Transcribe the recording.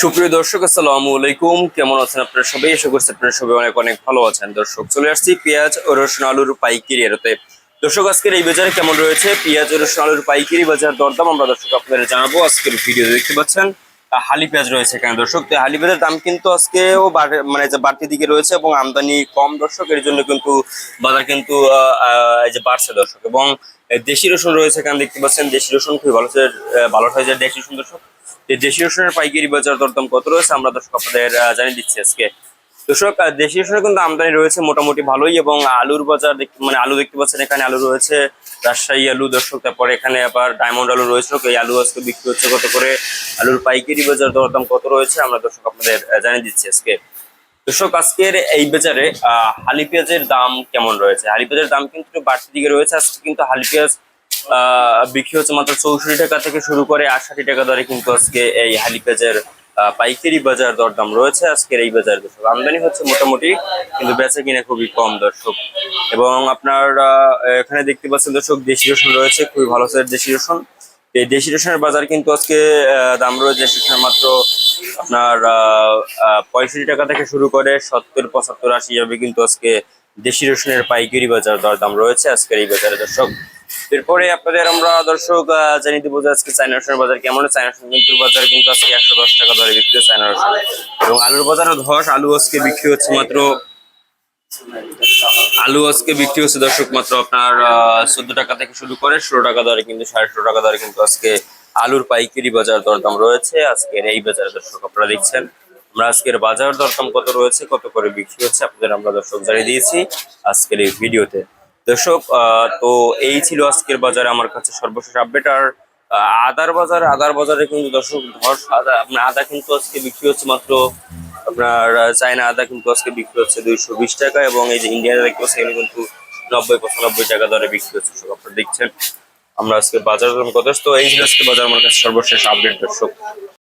সুপ্রিয় দর্শক, আসসালামু আলাইকুম। কেমন আছেন আপনারা সবাই? আশা করছি আপনারা সবাই অনেক অনেক ভালো আছেন। দর্শক, চলে আসছি পেঁয়াজ ও রসুন আলুর পাইকারি এরতে। দর্শক, আজকের এই বাজারে কেমন রয়েছে? পেঁয়াজ ও রসুন আলুর পাইকারি বাজার দরদাম আমরা দর্শক আপনাদের জানাব। আজকের ভিডিও দেখতে পাচ্ছেন হালি পেঁয়াজ রয়েছে এখানে দর্শক। তো হালি পেঁয়াজের দাম কিন্তু আজকেও মানে যে বাড়তি দিকে রয়েছে এবং আমদানি কম দর্শক। এর জন্য কিন্তু বাজার কিন্তু এই যে বাড়ছে দর্শক। এবং দেশি রসুন রয়েছে এখানে দেখতে পাচ্ছেন। দেশি রসুন খুবই ভালো ভালো যায় দেশি রসুন দর্শক। এই দেশি রসুনের পাইকারি বাজার দরদাম কত রয়েছে আমরা দর্শক আপনাদের জানিয়ে দিচ্ছি আজকে। দর্শক আহ, দেশি রসুনের কিন্তু আমদানি রয়েছে মোটামুটি ভালোই এবং আলুর বাজার মানে আলু দেখতে পাচ্ছেন এখানে আলু রয়েছে রাজশাহী আলু দর্শক তারপরে এখানে আবার ডায়মন্ড আলু রয়েছে এই আলু আজকে বিক্রি হচ্ছে কত করে আলুর পাইকারি বাজার দরদাম কত রয়েছে আমরা দর্শক আপনাদের জানিয়ে দিচ্ছি আজকে। দর্শক আজকের এই বাজারে আহ, হালি পেঁয়াজের দাম কেমন রয়েছে? হালি পেঁয়াজের দাম কিন্তু একটু বাড়তি দিকে রয়েছে আজকে কিন্তু হালি পেঁয়াজ বিক্রি হচ্ছে মাত্র চৌষট্টি টাকা থেকে শুরু করে আষাটি টাকা দরে কিন্তু আজকে এই হালি পেঁয়াজের পাইকারি বাজার দরদাম রয়েছে আজকের এই বাজার দর্শক আমদানি হচ্ছে মোটামুটি, কিন্তু বেচা কিনা খুবই কম দর্শক। এবং আপনার এখানে দেখতে পাচ্ছেন দর্শক, দেশি রসুন রয়েছে, খুবই ভালো সাইজ দেশি রসুন। এই দেশি রসুনের বাজার কিন্তু আজকে দাম রয়েছে সেখানে মাত্র আপনার পঁয়ষট্টি টাকা থেকে শুরু করে সত্তর, পঁচাত্তর, আশি যাবে কিন্তু আজকে দেশি রসুনের পাইকারি বাজার দরদাম রয়েছে আজকের এই বাজারে দর্শক। এরপরে আপনাদের আমরা দর্শক জানিয়ে দেবো যে আজকে চায়না রসুনের বাজার কেমন চায়না রসুন কিন্তু বাজার কিন্তু আজকে একশো দশ টাকা দরে বিক্রি হচ্ছে চায়না রসুন। এবং আলুর বাজারও ধস, আলু আজকে বিক্রি হচ্ছে মাত্র, আলু আজকে বিক্রি হচ্ছে দর্শক মাত্র আপনার চোদ্দ টাকা থেকে শুরু করে ষোলো টাকা দরে কিন্তু, সাড়ে ষোলো টাকা দরে কিন্তু আজকে আলুর পাইকারি বাজার দরদাম রয়েছে। আজকের এই বাজারে দর্শক আপনারা দেখছেন, আমরা আজকের বাজার দরদাম কত রয়েছে, কত করে বিক্রি হচ্ছে, আপনাদের আমরা দর্শক জানিয়ে দিয়েছি আজকের এই ভিডিওতে। দর্শক তো এই ছিল আজকের বাজারে আমার কাছে সর্বশেষ আপডেট আর আদার বাজার, আদার বাজারে কিন্তু দর্শক, ধস, আদা, আপনার আদা কিন্তু আজকে বিক্রি হচ্ছে মাত্র, আপনার চায়না আদা কিন্তু আজকে বিক্রি হচ্ছে দুইশো বিশ টাকা এবং এই যে ইন্ডিয়ান দেখতে পাচ্ছি কিন্তু নব্বই পঁচানব্বই টাকা দরে বিক্রি হচ্ছে সব আপনারা দেখছেন। আমরা আজকে বাজার কত তো এই আজকে বাজার, আমার কাছে সর্বশেষ আপডেট দর্শক।